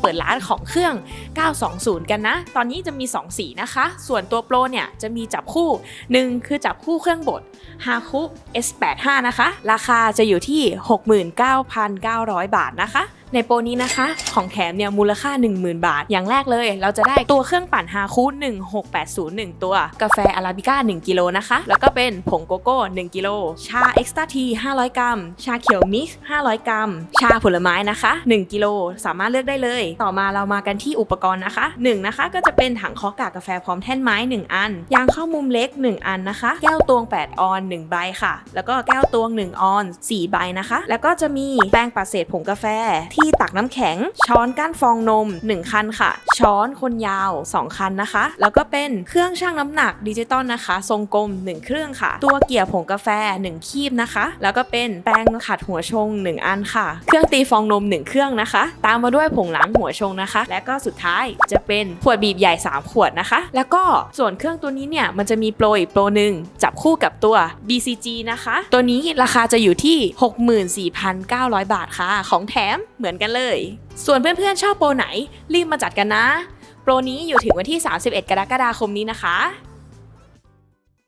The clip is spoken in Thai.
เปิดร้านของเครื่อง 920 กันนะ ตอนนี้จะมี 2 สีนะคะ ส่วนตัวโปรเนี่ยจะมีจับคู่ 1 คือจับคู่เครื่องบดฮาคุ S85 นะคะ ราคาจะอยู่ที่ 69,900 บาทนะคะ ในโปรนี้นะคะ ของแถมเนี่ยมูลค่า 10,000 บาท อย่างแรกเลย เราจะได้ตัวเครื่องปั่นฮาคุ16801 ตัว กาแฟอาราบิก้า 1 กิโลนะคะ แล้วก็เป็นผงโกโก้ 1 กิโล ชาเอ็กซ์ต t ที500 กรัม ชาเขียวมิกซ์500 กรัม ชาผลไม้นะคะ 1 กิโล สามารถเลือกได้เลย ต่อมาเรามากันที่อุปกรณ์นะคะ 1 นะคะ ก็จะเป็นถังคาะกากาแฟพร้อมแท่นไม้ 1 อัน ยางเข้ามุมเล็ก 1 อันนะคะ แก้วตวง 8 ออน 1 ใบค่ะ แล้วก็แก้วตวง 1 ออน 4 ใบนะคะ แล้วก็จะมีแปรงปัดเศษผงกาแฟที่ตักน้ำแข็ง ช้อนก้านฟองนม 1 คันค่ะ ช้อนคนยาว 2 คันนะคะ แล้วก็เป็นเครื่องชั่งน้ำหนักดิจิตอลนะคะ ทรงกลม 1 เครื่องค่ะ ตัวเกี่ยวผงกาแฟ 1 คีบนะคะ แล้วก็เป็นแปรงขัดหัวชง 1 อันค่ะ เครื่องตีฟองนม 1 เครื่องนะคะ ตามมาด้วยผงล้างหัวชงนะคะ และก็สุดท้ายจะเป็นขวดบีบใหญ่ 3 ขวดนะคะ แล้วก็ส่วนเครื่องตัวนี้เนี่ยมันจะมีโปรอีกโปรหนึ่งจับคู่กับตัว BCG นะคะ ตัวนี้ราคาจะอยู่ที่ 64,900 บาทค่ะ ของแถมเหมือมือนกันเลย ส่วนเพื่อนๆชอบโปรไหน รีบมาจัดกันนะ โปรนี้อยู่ถึงวันที่ 31 กรกฎาคมนี้นะคะ